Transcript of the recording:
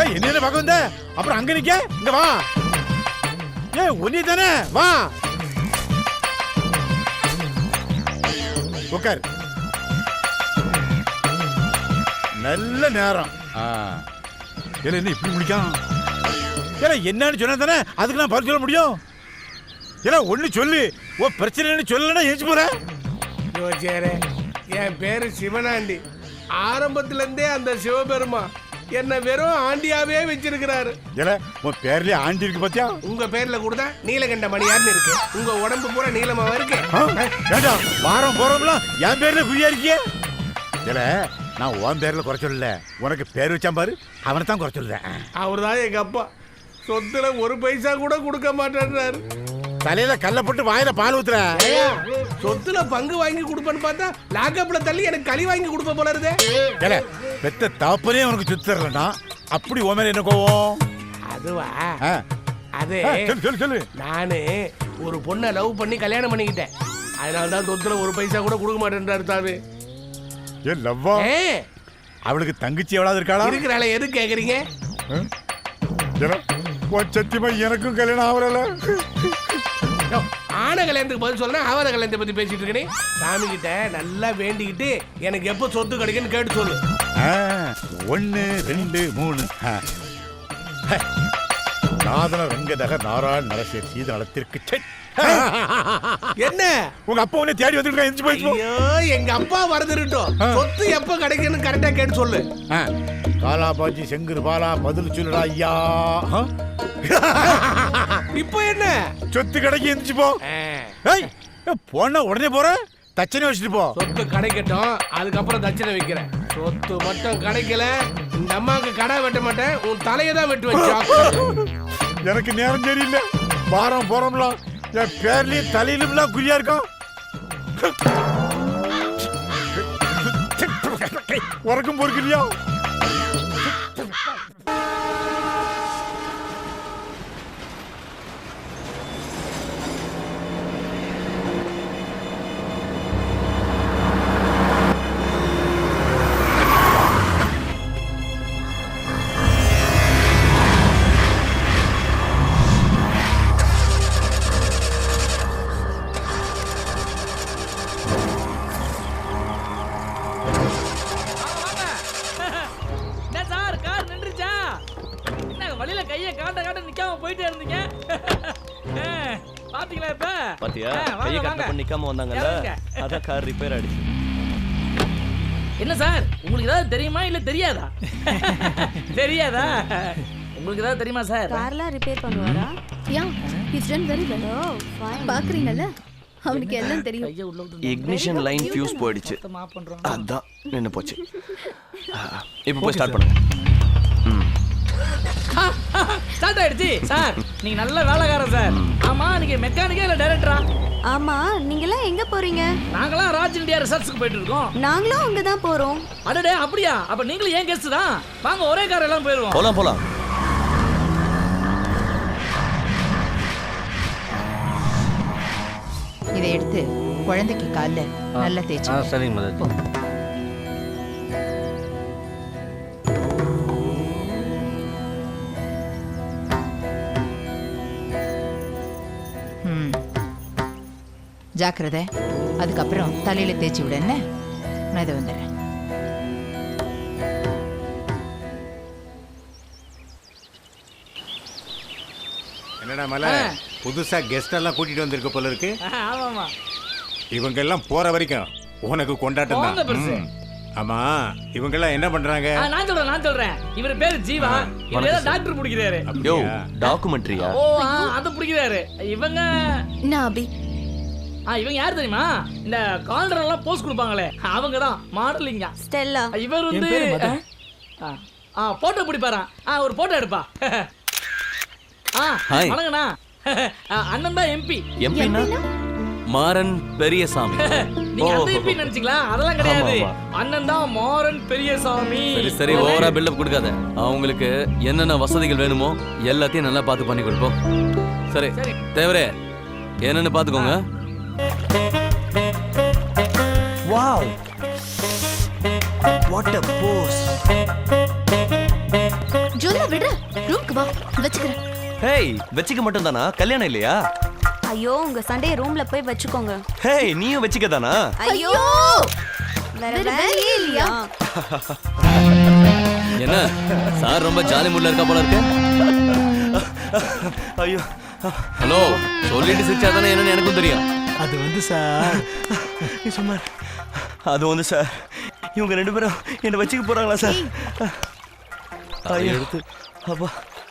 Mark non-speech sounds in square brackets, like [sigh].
ஏய் என்ன பார்க்க வந்த? அப்புறம் அங்க நிக்க இங்க வா. ஏய் ஒன்னி தானே வா. உட்கார் நல்ல நேரம். ஆ. ஏல என்ன இப்படி முடிக்கான்? ஏல என்னன்னு சொன்னா தானே? அதுக்கு நான் பதில் சொல்ல முடியும்? ஏல ஒண்ணு சொல்லு. ஓ பிரச்சனைன்னு சொல்லலன்னா எரிச்சு போற? யோசிச்சாரே என் பேரு சிவனாண்டி. ஆரம்பத்துல இருந்தே அந்த சிவபெருமா என்ன வெறும் ஆண்டியாவே வச்சிருக்கிறாரு. ஏல உன் பேர்லயே ஆண்டி இருக்கு பாத்தியா? உங்க பேர்ல கூட தான் நீலகண்ட மணியார்னு இருக்கு. உங்க உடம்பு பூரா நீளமாவா இருக்கு? வாரம் போறோம்லாம் என் பேர்ல குறியா இருக்கியே ஏல நான் உன் பேர்ல குறை சொல்லல. உனக்கு பேர் வச்சான் பாரு அவனை தான் குறை சொல்றேன். அவர்தான் எங்க அப்பா. சொத்துல ஒரு பைசா கூட கொடுக்க மாட்டேன்றாரு. தலையில கல்ல போட்டு வாயில பால் ஊத்துற. சொத்துல பங்கு வாங்கி கொடுப்பேன்னு பார்த்தா லாக்கப்ல தள்ளி எனக்கு களி வாங்கி கொடுப்ப போல ஏல பெத்த தாப்பனே உனக்கு சுத்தரலனா அப்படி உன் மேல என்ன கோவம்? அதுவா? அது சொல்லு சொல்லு நானு ஒரு பொண்ணை லவ் பண்ணி கல்யாணம் பண்ணிக்கிட்டேன். அதனால தான் சொத்துல ஒரு பைசா கூட கொடுக்க மாட்டேன்றாரு சாமி. ஏ லவ்வா? அவளுக்கு தங்கச்சி எவ்வளவு இருக்காளா? இருக்கிறாள எது கேக்குறீங்க? சத்தியமா எனக்கும் கல்யாணம் ஆகல ஆன கல்யாணத்துக்கு பதில் சொல்றேன் அவர கல்யாணத்தை பத்தி பேசிட்டு இருக்கனே. சாமி கிட்ட நல்லா வேண்டிக்கிட்டு எனக்கு எப்போ சொத்து கிடைக்குன்னு கேட்டு சொல்லு. ஒன்னு ரெண்டு மூணு. நாதன ரங்கதக நாராயண நரசேர் சீதனத்திற்கு என்ன? உங்க அப்பா உன்னை தேடி வந்துருக்கா எந்திரிச்சு போயிட்டு ஐயோ எங்க அப்பா வரதுருட்டோம். சொத்து எப்போ கிடைக்குன்னு கரெக்டா கேட்டு சொல்லு. காலாபாஜி செங்குரு பாலா பதில் சொல்லுடா ஐயா? [laughs] இப்போ என்ன? சொத்து கடைக்கு எந்திரிச்சு போ. ஏய் போனா உடனே போற? தச்சனை வச்சுட்டு போ. சொத்து கிடைக்கட்டும் அதுக்கப்புறம் தட்சணை வைக்கிறேன். சொத்து மட்டும் கிடைக்கல. இந்த அம்மாவுக்கு கடை வெட்ட மாட்டேன். உன் தலையை தான் வெட்டு வச்சா [laughs] எனக்கு நேரம் சரியில்லை. வாரம் போறோம்லாம் என் பேர்லயும் தலையிலும்லாம் குறியா இருக்கான் [laughs] உறக்கும் பொறுக்கலையா வழியில கைய காட்ட காட்ட நிக்காம போயிட்டே இருந்தீங்க. பாத்தீங்களா இப்ப? பாத்தியா? கையை. கட்ட நிக்காம வந்தாங்கல்ல. அதான் கார் ரிப்பேர் ஆயிடுச்சு. என்ன சார்? உங்களுக்கு ஏதாவது தெரியுமா இல்ல தெரியாதா? தெரியாதா? உங்களுக்கு ஏதாவது தெரியுமா சார்? கார்லாம் ரிப்பேர் பண்ணுவாரா? Yeah is done very well பாக்குறீங்கல்ல? அவனுக்கு எல்லாம் தெரியும். கைய உள்ள விட்டு இக்னிஷன் லைன் ஃபியூஸ் போயிடுச்சு. அதான் நின்னு போச்சு. [laughs] இப்போ போய் ஸ்டார்ட் பண்ணுங்க. ம். ஸ்டார்ட் ஆயிடுச்சு. சார் நீங்க நல்ல வேலைக்காரன் சார் ஆமா நீங்க மெக்கானிக்கா இல்ல டைரக்டரா ஆமா நீங்கெல்லாம் எங்க போறீங்க? நாங்களாம் ராஜ் இந்தியா ரிசர்ச்க்கு போயிட்டு இருக்கோம். நாங்களும் அங்க தான் போறோம். அடடே அப்படியா? அப்ப நீங்களும் ஏன் கெஸ்ட் தான் வாங்க ஒரே கார் எல்லாம் போயிருவோம் போலாம் போலாம். இதை எடுத்து குழந்தைக்கு கால்ல நல்லா தேய்ச்சு சரிங்க மதர் ஜாக்கிரதை. அதுக்கப்புறம் தலையில தேய்ச்சி விடு என்ன? நான் இதை வந்துடுறேன். என்னடா மலை? புதுசா கெஸ்ட் எல்லாம் கூட்டிட்டு வந்திருக்க போல இருக்கு. இவங்க எல்லாம் போற வரைக்கும் உனக்கு கொண்டாட்டம். தான். ஆமா இவங்க எல்லாம் என்ன பண்றாங்க? நான் சொல்றேன் நான் சொல்றேன். இவர் பேரு ஜீவா. இவர் ஏதோ டாக்டர் பிடிக்கிறாரு. யோ அப்படியா? டாக்குமெண்ட்ரியா ஓ அத பிடிக்கிறாரு. இவங்க நான் அபி ஆ இவங்க யார் தெரியுமா? இந்த கால்டர் எல்லாம் போஸ்ட் கொடுப்பாங்களே. அவங்க தான் மாடலிங்கா. ஸ்டெல்லா. இவர் வந்து ஆ, போட்டோ பிடிப்பாரா ஆ ஒரு போட்டோ எடுப்பா. ஆ ஆ, அண்ணன் தான் எம்பி எம்பின்னா மாறன் பெரியசாமி. [laughs] நீங்க அந்த. எம்பி நினைச்சீங்களா? அதெல்லாம் கிடையாது. அண்ணன் தான் மாறன் பெரியசாமி. சரி சரி ஓவரா பில்டப் கொடுக்காத. அவங்களுக்கு என்னென்ன வசதிகள் வேணுமோ எல்லாத்தையும் நல்லா பார்த்து பண்ணி கொடுப்போம். சரி சரி. தேவரே என்னன்னு பார்த்துக்கோங்க. வாவ் வாட் அ போஸ் அதெல்லாம் விடுற. ரூம்க்கு வா. வச்சுக்கிறேன். ஹேய் வச்சுக்க மட்டும் தானா கல்யாணம் இல்லையா? ஐயோ உங்க சண்டைய ரூம்ல போய் வச்சுக்கோங்க. ஹேய் நீயும் வச்சுக்க தானா ஐயோ! வேற வேலையே இல்லையா? என்ன? சார் ரொம்ப ஜாலி மூட்ல இருக்கா போல இருக்கு. ஐயோ. ஹலோ சொல்லிட்டு சிரிச்சா தானே என்னன்னு எனக்கும் தெரியும். அது வந்து சார் நீ சும்மா. அது வந்து சார் இவங்க ரெண்டு பேரும் என்ன வச்சுக்க போறாங்களா சார்? ஐயோ. அப்பா.